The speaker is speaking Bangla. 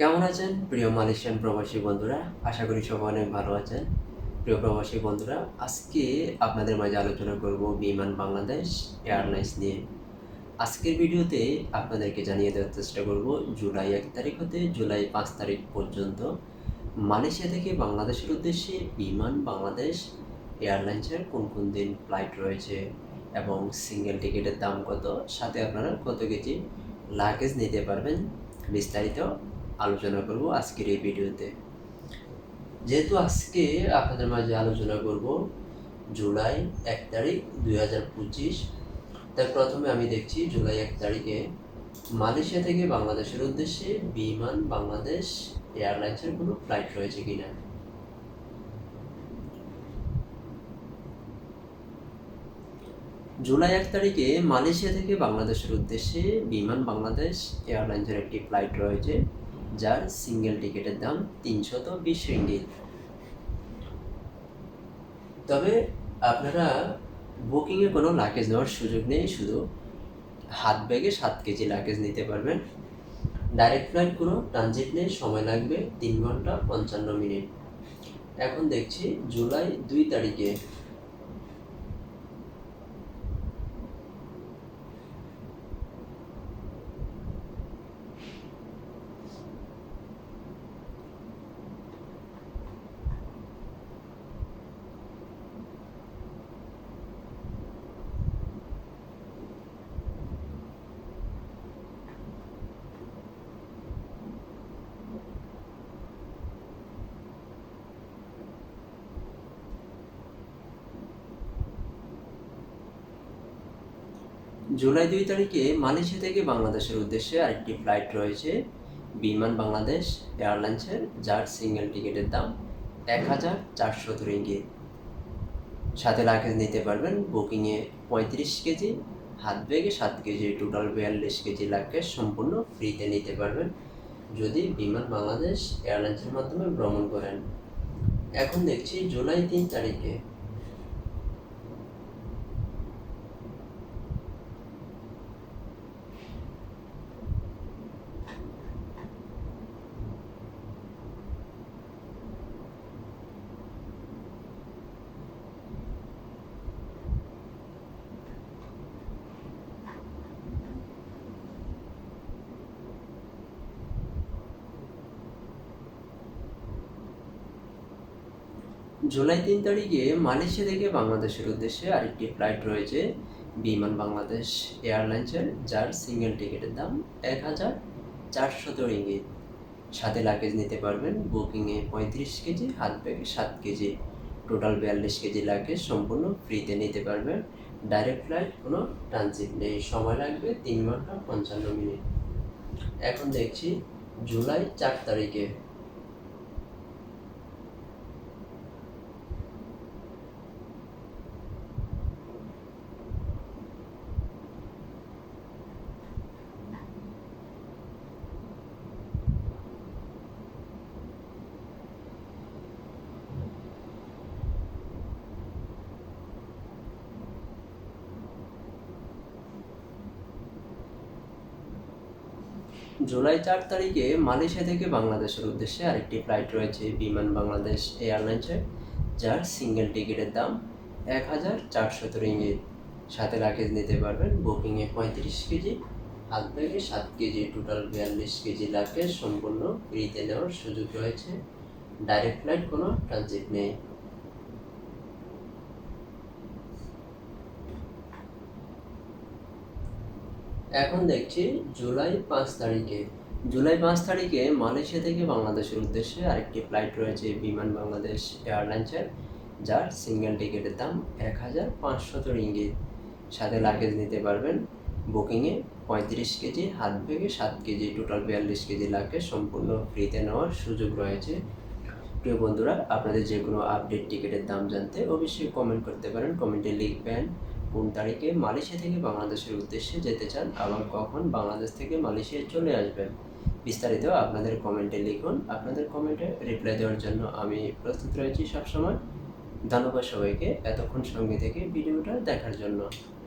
কেমন আছেন? প্রিয় মালয়েশিয়ান প্রবাসী বন্ধুরা, আশা করি সবাই অনেক ভালো আছেন। প্রিয় প্রবাসী বন্ধুরা, আজকে আপনাদের মাঝে আলোচনা করব বিমান বাংলাদেশ এয়ারলাইন্স নিয়ে। আজকের ভিডিওতে আপনাদেরকে জানিয়ে দেওয়ার চেষ্টা করব, জুলাই এক তারিখ হতে জুলাই পাঁচ তারিখ পর্যন্ত মালয়েশিয়া থেকে বাংলাদেশের উদ্দেশ্যে বিমান বাংলাদেশ এয়ারলাইন্সের কোন কোন দিন ফ্লাইট রয়েছে এবং সিঙ্গেল টিকিটের দাম কত, সাথে আপনারা কত কেজি লাগেজ নিতে পারবেন বিস্তারিত আলোচনা করব আজকের এই ভিডিওতে। যেহেতু আজকে আপনাদের মাঝে আলোচনা করব জুলাই এক তারিখ দুই হাজার পঁচিশ, তাই প্রথমে আমি দেখছি জুলাই এক তারিখে মালয়েশিয়া থেকে বাংলাদেশের উদ্দেশ্যে বিমান বাংলাদেশ এয়ারলাইন্সের কোনো ফ্লাইট রয়েছে কিনা। জুলাই এক তারিখে মালয়েশিয়া থেকে বাংলাদেশের উদ্দেশ্যে বিমান বাংলাদেশ এয়ারলাইন্সের একটি ফ্লাইট রয়েছে। যার সিঙ্গেল টিকিটের দাম তিনশত বিশ রিঙ্গিত। তবে আপনারা বুকিংয়ে কোনো লাগেজ নেওয়ার সুযোগ নেই, শুধু হাত ব্যাগে সাত কেজি লাগেজ নিতে পারবেন। ডাইরেক্ট ফ্লাইট কোনো ট্রানজিট নেই, সময় লাগবে তিন ঘণ্টা পঞ্চান্ন মিনিট। এখন দেখছি জুলাই দুই তারিখে। জুলাই দুই তারিখে মালয়েশিয়া থেকে বাংলাদেশের উদ্দেশ্যে আরেকটি ফ্লাইট রয়েছে। বিমান বাংলাদেশ এয়ারলাইন্সের, যার সিঙ্গেল টিকিটের দাম এক হাজার চারশো রিঙ্গিত সাথে লাগেজ নিতে পারবেন বুকিংয়ে পঁয়ত্রিশ কেজি হাত ব্যাগে সাত কেজি টোটাল বিয়াল্লিশ কেজি লাগেজ সম্পূর্ণ ফ্রিতে নিতে পারবেন। যদি বিমান বাংলাদেশ এয়ারলাইন্সের মাধ্যমে ভ্রমণ করেন। এখন দেখছি জুলাই তিন তারিখে জুলাই তিন তারিখে মালয়েশিয়া থেকে বাংলাদেশের উদ্দেশ্যে আরেকটি ফ্লাইট রয়েছে। বিমান বাংলাদেশ এয়ারলাইন্সের, যার সিঙ্গেল টিকিটের দাম এক হাজার চারশত রিঙ্গিত। সাথে লাগেজ নিতে পারবেন বুকিংয়ে পঁয়ত্রিশ কেজি হাত ব্যাগে সাত কেজি। টোটাল বিয়াল্লিশ কেজি লাগেজ সম্পূর্ণ ফ্রিতে নিতে পারবেন। ডাইরেক্ট ফ্লাইট কোনো ট্রানজিট নেই। সময় লাগবে তিন ঘণ্টা পঞ্চান্ন মিনিট। এখন দেখছি জুলাই চার তারিখে। জুলাই চার তারিখে মালয়েশিয়া থেকে বাংলাদেশের উদ্দেশ্যে আরেকটি ফ্লাইট রয়েছে বিমান বাংলাদেশ এয়ারলাইন্সের যার সিঙ্গেল টিকিটের দাম এক হাজার চারশত রিঙ্গিত। সাথে লাগেজ নিতে পারবেন বুকিংয়ে পঁয়ত্রিশ কেজি হাত ব্যাগে সাত কেজি টোটাল বিয়াল্লিশ কেজি লাগেজ সম্পূর্ণ ফ্রিতে নেওয়ার সুযোগ রয়েছে। ডাইরেক্ট ফ্লাইট কোনো ট্রানজিট নেই। এখন দেখছি জুলাই পাঁচ তারিখে। জুলাই পাঁচ তারিখে মালয়েশিয়া থেকে বাংলাদেশের উদ্দেশ্যে আরেকটি ফ্লাইট রয়েছে বিমান বাংলাদেশ এয়ারলাইন্সের, যার সিঙ্গেল টিকিটের দাম এক হাজার পাঁচশত রিঙ্গিত সাথে লাগেজ নিতে পারবেন। বুকিংয়ে পঁয়ত্রিশ কেজি, হাত ব্যাগে সাত কেজি টোটাল বিয়াল্লিশ কেজি লাগেজ সম্পূর্ণ ফ্রিতে নেওয়ার সুযোগ রয়েছে। প্রিয় বন্ধুরা, আপনাদের যে কোনো আপডেট টিকিটের দাম জানতে অবশ্যই কমেন্ট করতে পারেন। কমেন্টে লিখবেন কোন তারিখে মালয়েশিয়া থেকে বাংলাদেশের উদ্দেশ্যে যেতে চান আবার কখন বাংলাদেশ থেকে মালয়েশিয়ায় চলে আসবেন? বিস্তারিত আপনাদের কমেন্টে লিখুন। আপনাদের কমেন্টে রিপ্লাই দেওয়ার জন্য আমি প্রস্তুত রয়েছি সবসময়। ধন্যবাদ সবাইকে এতক্ষণ সঙ্গে থেকে ভিডিওটা দেখার জন্য।